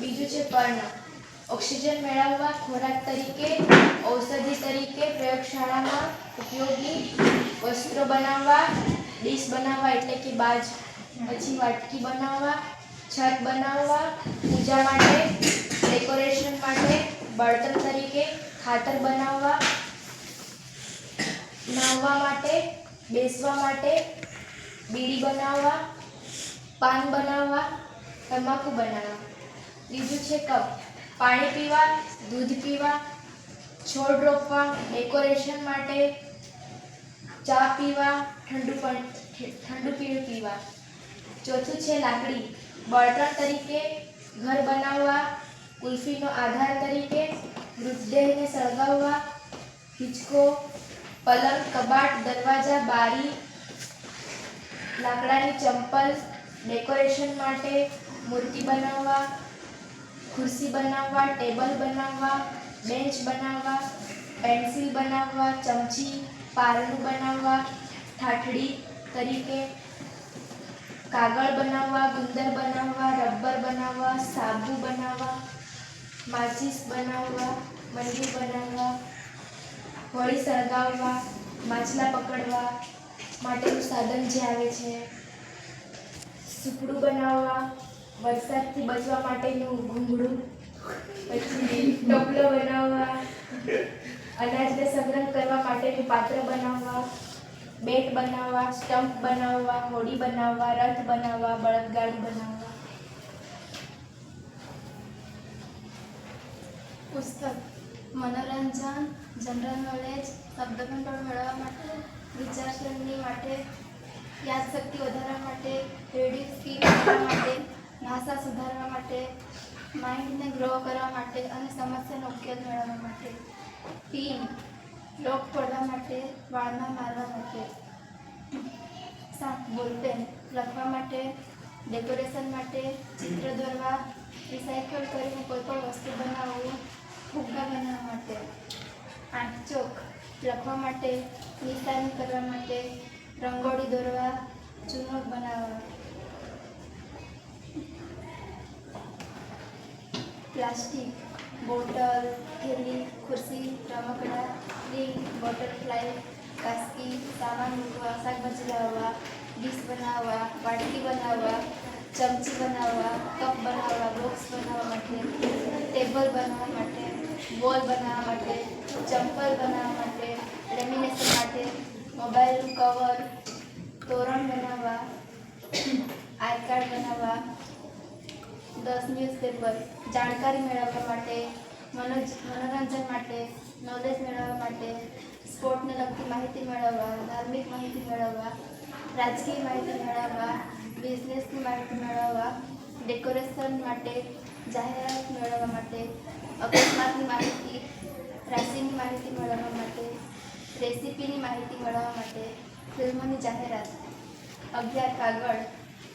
બીજું છે પર્ણ. ઓક્સિજન મેળવવા ખોરાક તરીકે, ઔષધિ તરીકે પ્રયોગશાળામાં ઉપયોગી વસ્ત્રો બનાવવા, ડીશ બનાવવા એટલે કે બાજ, પછી વાટકી બનાવવા છત બનાવવા, પૂજા માટે, ડેકોરેશન માટે બળતણ તરીકે ખાતર બનાવવા, નાહવા માટે, બેસવા માટે, બીડી બનાવવા, પાન બનાવવા, તમાકુ બનાવવા. ત્રીજું છે કપ. પાણી પીવા, દૂધ પીવા, છોડ રોપવા, ડેકોરેશન માટે ચા પીવા, ઠંડુ ઠંડુ પીણું પીવા. ચોથું છે લાકડી. બળતણ તરીકે ઘર બનાવવા, કુલ્ફીનો આધાર તરીકે મૃતદેહને સળગાવવા, હિંચકો, પલંગ, કબાટ, દરવાજા, બારી, લાકડાની ચંપલ, ડેકોરેશન માટે મૂર્તિ બનાવવા, ખુરશી બનાવવા, ટેબલ બનાવવા, બેન્ચ બનાવવા, પેન્સિલ બનાવવા, ચમચી પારણું બનાવવા, ઠાઠડી તરીકે કાગળ બનાવવા, ગુંદર બનાવવા, રબર બનાવવા, સાબુ બનાવવા, માચીસ બનાવવા મંડી બનાવવા, હોળી સળગાવવા, માછલા પકડવા માટેનું સાધન જે આવે છે. સુપડું બનાવવા, વરસાદથી બચવા માટેનું ઘૂંઘળું પછી ટોપલો બનાવવા, અનાજને સંગ્રહ કરવા માટેનું પાત્ર બનાવવા બેટ બનાવવા, સ્ટમ્પ બનાવવા, હોડી બનાવવા, રથ બનાવવા, બળદગાડી બનાવવા. પુસ્તક. મનોરંજન, જનરલ નોલેજ શબ્દભંડોળ મેળવવા માટે, વિચારસરણી માટે, યાદશક્તિ વધારવા માટે રેડિયો સ્કીલ કરવા માટે ભાષા સુધારવા માટે, માઇન્ડને ગ્રો કરવા માટે અને સમસ્યાનો ઉકેલ મેળવવા માટે. ટીમ. લોક પડવા માટે, વાળમાં મારવા માટે. સાત બોલપેન લખવા માટે, ડેકોરેશન માટે, ચિત્ર દોરવા, રિસાયકલ કરીને કોઈ પણ વસ્તુ બનાવવું ફુગ્ગા બનાવવા માટે. આઠ ચોક લખવા માટે, નિશાની કરવા માટે, રંગોળી દોરવા ચૂનો બનાવવા. પ્લાસ્ટિક બોટલ થેલી ખુરશી, રમકડા રિંગ બટરફ્લાય કાસ્કી સામાન મૂકવા, શાકભાજી લાવવા, ડીશ બનાવવા, વાટકી બનાવવા, ચમચી બનાવવા, કપ બનાવવા, બોક્સ બનાવવા માટે, ટેબલ બનાવવા માટે, બોલ બનાવવા માટે, ચંપલ બનાવવા માટે, લેમિનેશન માટે મોબાઈલનું કવર, તોરણ બનાવવા, આઈ કાર્ડ બનાવવા દસ ન્યૂઝપેપર જાણકારી મેળવવા માટે, મનોજ, મનોરંજન માટે નોલેજ મેળવવા માટે સ્પોર્ટને લગતી માહિતી મેળવવા, ધાર્મિક માહિતી મેળવવા, રાજકીય માહિતી મેળવવા બિઝનેસની માહિતી મેળવવા ડેકોરેશન માટે, જાહેરાત મેળવવા માટે, અકસ્માતની માહિતી, રાશિની માહિતી મેળવવા માટે, રેસીપીની માહિતી મેળવવા માટે, ફિલ્મોની જાહેરાત, અગિયાર કાગળ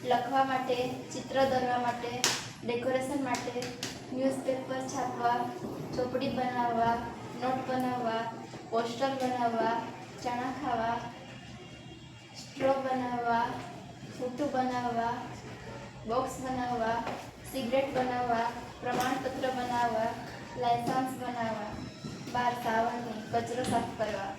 લખવા માટે, ચિત્ર દોરવા માટે, ડેકોરેશન માટે, ન્યૂઝપેપર છાપવા, ચોપડી બનાવવા, નોટ બનાવવા, પોસ્ટર બનાવવા, ચણા ખાવા, સ્ટ્રો બનાવવા, ફૂટું બનાવવા, બોક્સ બનાવવા, સિગરેટ બનાવવા, પ્રમાણપત્ર બનાવવા, લાયસન્સ બનાવવા, બાર સાવરણી કચરો સાફ કરવા.